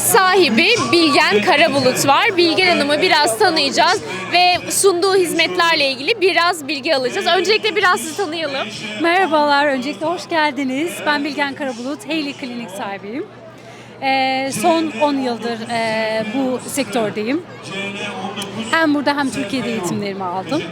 sahibi Bilgen Karabulut var. Bilgen Hanım'ı biraz tanıyacağız ve sunduğu hizmetlerle ilgili biraz bilgi alacağız. Öncelikle biraz sizi tanıyalım. Merhabalar, öncelikle hoş geldiniz. Ben Bilgen Karabulut, Hayley Klinik sahibiyim. Ee, son 10 yıldır e, bu sektördeyim. Hem burada hem Türkiye'de eğitimlerimi aldım.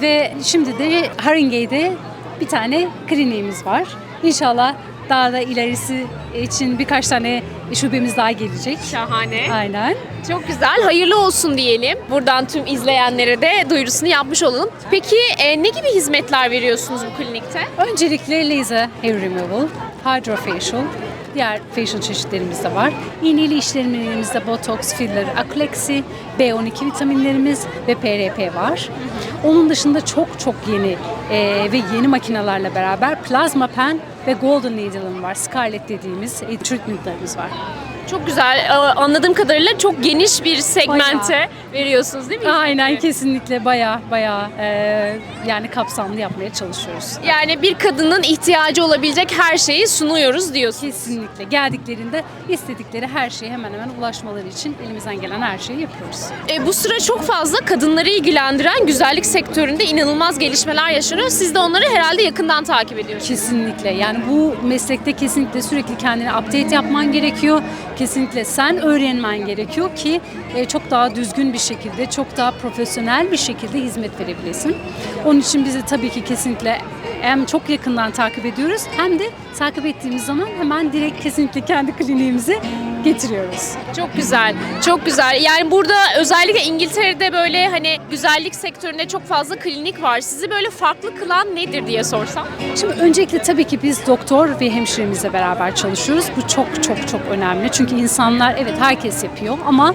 Ve şimdi de Haringey'de bir tane kliniğimiz var. İnşallah daha da ilerisi için birkaç tane şubemiz daha gelecek. Şahane. Aynen. Çok güzel. Hayırlı olsun diyelim. Buradan tüm izleyenlere de duyurusunu yapmış olalım. Peki e, ne gibi hizmetler veriyorsunuz bu klinikte? Öncelikle laser hair removal, hydrofacial, diğer facial çeşitlerimiz de var. İğneli işlemlerimizde botoks, filler, akleksi, B12 vitaminlerimiz ve PRP var. Onun dışında çok çok yeni e, ve yeni makinelerle beraber plasma pen ve golden needle'ım var. Scarlett dediğimiz e, treatmentlarımız var. Çok güzel. Anladığım kadarıyla çok geniş bir segmente veriyorsunuz değil mi? Aynen kesinlikle baya baya e, yani kapsamlı yapmaya çalışıyoruz. Yani bir kadının ihtiyacı olabilecek her şeyi sunuyoruz diyorsunuz. Kesinlikle. Geldiklerinde istedikleri her şeye hemen hemen ulaşmaları için elimizden gelen her şeyi yapıyoruz. E, bu sıra çok fazla kadınları ilgilendiren güzellik sektöründe inanılmaz gelişmeler yaşanıyor. Siz de onları herhalde yakından takip ediyorsunuz. Kesinlikle. Yani bu meslekte kesinlikle sürekli kendini update yapman gerekiyor. Kesinlikle sen öğrenmen gerekiyor ki e, çok daha düzgün bir şekilde, çok daha profesyonel bir şekilde hizmet verebilesin. Onun için bizi tabii ki kesinlikle hem çok yakından takip ediyoruz hem de takip ettiğimiz zaman hemen direkt kesinlikle kendi kliniğimize getiriyoruz. Çok güzel, çok güzel. Yani burada özellikle İngiltere'de böyle hani güzellik sektöründe çok fazla klinik var. Sizi böyle farklı kılan nedir diye sorsam? Şimdi öncelikle tabii ki biz doktor ve hemşiremizle beraber çalışıyoruz. Bu çok çok çok önemli. Çünkü insanlar evet herkes yapıyor ama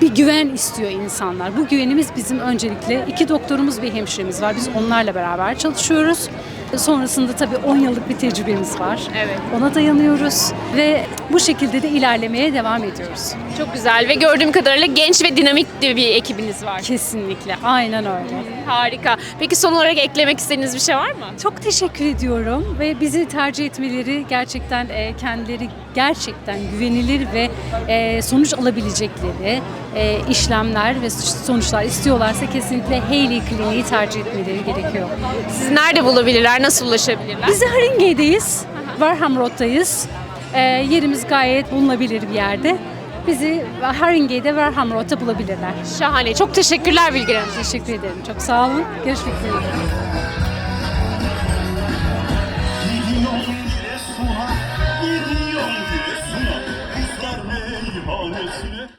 bir güven istiyor insanlar. Bu güvenimiz bizim öncelikle iki doktorumuz ve hemşiremiz var. Biz onlarla beraber çalışıyoruz. Sonrasında tabii 10 yıllık bir tecrübemiz var. Evet. Ona dayanıyoruz ve bu şekilde de ilerlemeye devam ediyoruz. Çok güzel ve gördüğüm kadarıyla genç ve dinamik bir ekibiniz var. Kesinlikle. Aynen öyle. Harika. Peki son olarak eklemek istediğiniz bir şey var mı? Çok teşekkür ediyorum ve bizi tercih etmeleri gerçekten e, kendileri gerçekten güvenilir ve e, sonuç alabilecekleri e, işlemler ve sonuçlar istiyorlarsa kesinlikle Hayley Kliniği tercih etmeleri gerekiyor. Sizi nerede bulabilirler, nasıl ulaşabilirler? Biz de Haringey'deyiz, Warham Road'dayız. E, yerimiz gayet bulunabilir bir yerde. Bizi Haringey'de Warham Road'da bulabilirler. Şahane. Çok teşekkürler Bilge Hanım. Teşekkür ederim. Çok sağ olun. Görüşmek üzere.